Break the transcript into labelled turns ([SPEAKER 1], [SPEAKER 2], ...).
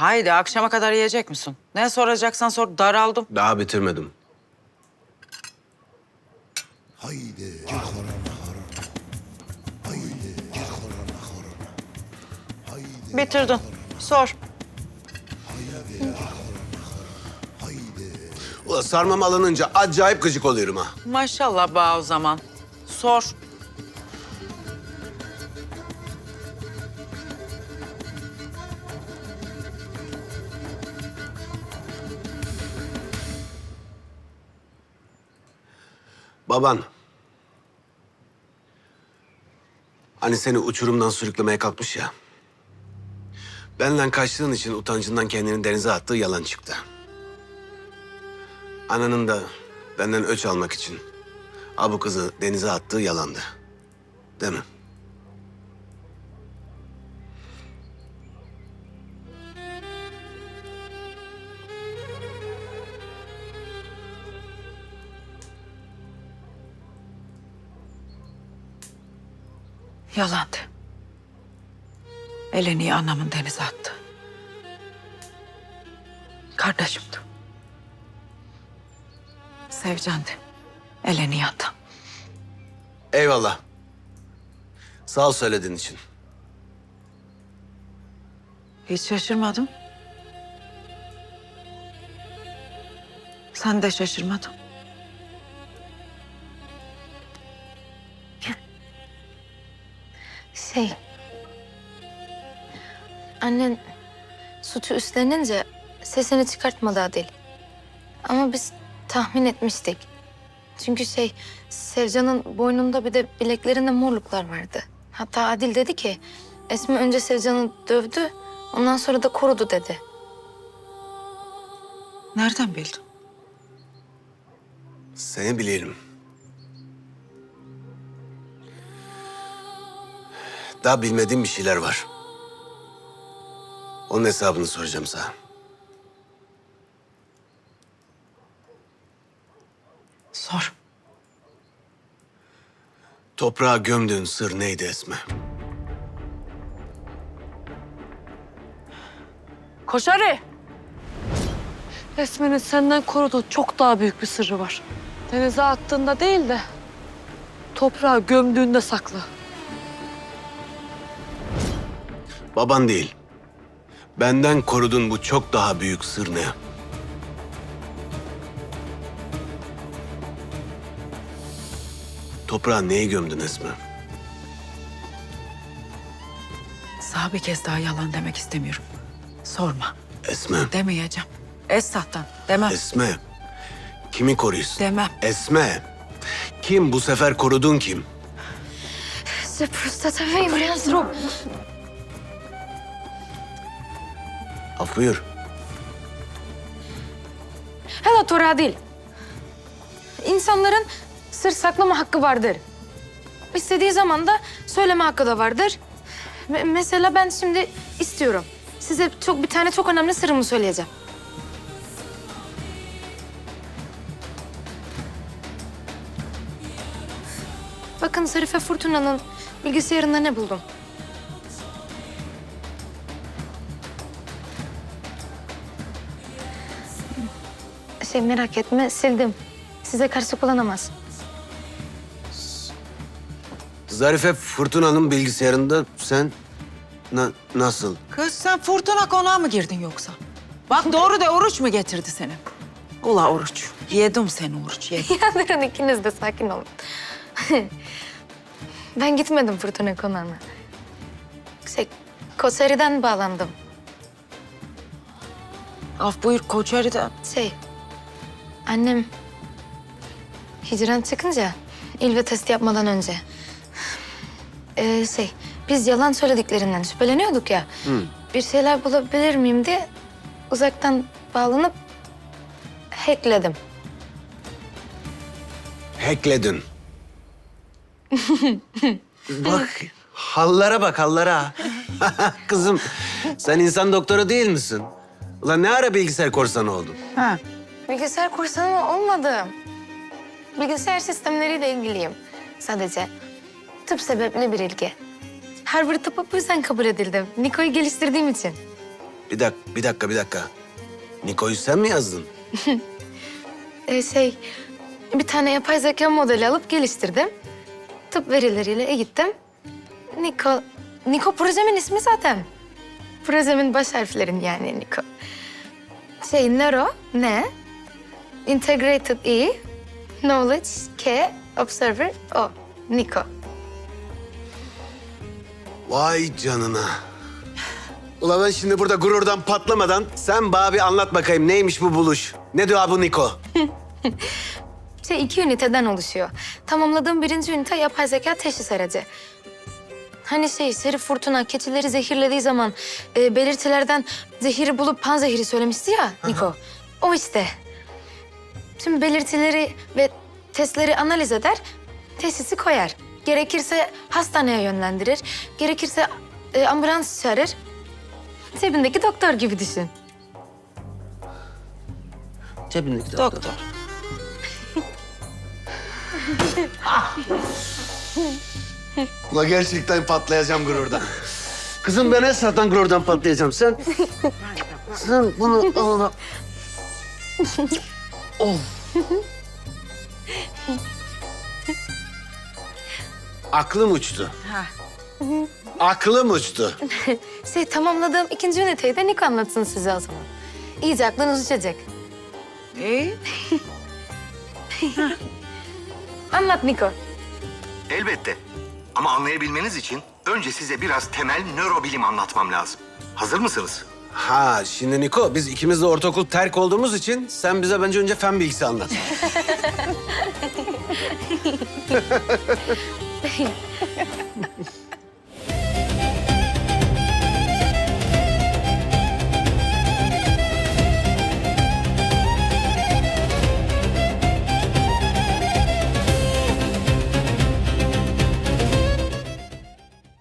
[SPEAKER 1] Haydi akşama kadar yiyecek misin? Ne soracaksan sor daraldım.
[SPEAKER 2] Daha bitirmedim.
[SPEAKER 3] Haydi gir korona korona. Haydi gir korona korona. Haydi
[SPEAKER 1] Bitirdin. Sor.
[SPEAKER 2] Ulan sarmam alınınca acayip gıcık oluyorum ha.
[SPEAKER 1] Maşallah bağ o zaman. Sor.
[SPEAKER 2] Baban. Hani seni uçurumdan sürüklemeye kalkmış ya. Benden kaçtığın için utancından kendini denize attığı yalan çıktı. Ananın da benden öç almak için abu kızı denize attığı yalandı. Değil mi?
[SPEAKER 1] Yalandı. Eleni anamın denize attı. Kardeşimdi. Sevcandı. Eleni yattı.
[SPEAKER 2] Eyvallah. Sağ ol söylediğin için.
[SPEAKER 1] Hiç şaşırmadım. Sen de şaşırmadın.
[SPEAKER 4] Şey... Annen suçu üstlenince sesini çıkartmadı Adil. Ama biz tahmin etmiştik. Çünkü şey Sevcan'ın boynunda bir de bileklerinde morluklar vardı. Hatta Adil dedi ki Esme önce Sevcan'ı dövdü ondan sonra da korudu dedi.
[SPEAKER 1] Nereden bildin?
[SPEAKER 2] Seni bilirim. Daha bilmediğim bir şeyler var. Onun hesabını soracağım sana.
[SPEAKER 1] Sor.
[SPEAKER 2] Toprağa gömdüğün sır neydi Esme?
[SPEAKER 5] Koşarı! Esme'nin senden koruduğu çok daha büyük bir sırrı var. Denize attığında değil de toprağa gömdüğünde saklı.
[SPEAKER 2] Baban değil. Benden korudun bu çok daha büyük sır ne? Toprağa neyi gömdün Esme?
[SPEAKER 1] Sana bir kez daha yalan demek istemiyorum. Sorma.
[SPEAKER 2] Esme,
[SPEAKER 1] Demeyeceğim. Esat'tan demem.
[SPEAKER 2] Esme. Kimi koruyorsun?
[SPEAKER 1] Demem.
[SPEAKER 2] Esme. Kim bu sefer korudun kim?
[SPEAKER 4] Size prostata biraz
[SPEAKER 2] Af buyur.
[SPEAKER 4] Hele Tor Adil. İnsanların sır saklama hakkı vardır. İstediği zaman da söyleme hakkı da vardır. Me- mesela ben şimdi istiyorum. Size çok bir tane çok önemli sırrımı söyleyeceğim. Bakın Zarife Fırtına'nın bilgisayarında ne buldum? Şey merak etme sildim. Size karşı kullanamaz.
[SPEAKER 2] Zarife Fırtına'nın bilgisayarında sen na- nasıl?
[SPEAKER 1] Kız sen fırtına konağa mı girdin yoksa? Bak doğru de oruç mu getirdi seni? Ula oruç. Yedim seni oruç yedim.
[SPEAKER 4] Ya durun ikiniz de sakin olun. ben gitmedim fırtına konağına. Şey, Koseri'den bağlandım.
[SPEAKER 1] Af buyur Koçeri'den.
[SPEAKER 4] Şey, annem hicran çıkınca ilve testi yapmadan önce. Ee, şey, biz yalan söylediklerinden şüpheleniyorduk ya. Bir şeyler bulabilir miyim diye uzaktan bağlanıp hackledim.
[SPEAKER 2] Hackledin. bak hallara bak hallara. Kızım sen insan doktoru değil misin? Ulan ne ara bilgisayar korsanı oldun?
[SPEAKER 1] Ha.
[SPEAKER 4] Bilgisayar kursanı olmadım. Bilgisayar sistemleriyle ilgiliyim sadece. Tıp sebepli bir ilgi. Harvard tıp bu yüzden kabul edildim. Niko'yu geliştirdiğim için.
[SPEAKER 2] Bir dakika, bir dakika, bir dakika. Niko'yu sen mi yazdın?
[SPEAKER 4] Ee, şey, bir tane yapay zeka modeli alıp geliştirdim. Tıp verileriyle eğittim. Niko, Niko projemin ismi zaten. Projemin baş harflerin yani Niko. Şey, Neuro, ne? Integrated E, Knowledge, K, Observer, O. Niko.
[SPEAKER 2] Vay canına. Ulan ben şimdi burada gururdan patlamadan sen bana bir anlat bakayım neymiş bu buluş? Ne diyor bu Niko?
[SPEAKER 4] Şey, iki üniteden oluşuyor. Tamamladığım birinci ünite yapay zeka teşhis aracı. Hani şey, Şerif Fırtına keçileri zehirlediği zaman e, belirtilerden zehiri bulup panzehiri söylemişti ya Niko. O işte. Şimdi belirtileri ve testleri analiz eder, teşhisi koyar. Gerekirse hastaneye yönlendirir, gerekirse e, ambulans çağırır. Cebindeki doktor gibi düşün.
[SPEAKER 2] Cebindeki doktor.
[SPEAKER 1] Doktor.
[SPEAKER 2] Ulan gerçekten patlayacağım gururdan. Kızım ben esnaftan gururdan patlayacağım. Sen... sen bunu... Onu... of. Aklım uçtu.
[SPEAKER 1] Ha.
[SPEAKER 2] Aklım uçtu.
[SPEAKER 4] Şey, tamamladığım ikinci üniteyi de Niko anlatsın size o zaman. İyice aklınız uçacak.
[SPEAKER 1] İyi.
[SPEAKER 4] Anlat Niko.
[SPEAKER 6] Elbette. Ama anlayabilmeniz için önce size biraz temel nörobilim anlatmam lazım. Hazır mısınız?
[SPEAKER 2] Ha şimdi Niko biz ikimiz de ortaokul terk olduğumuz için sen bize bence önce fen bilgisi anlat.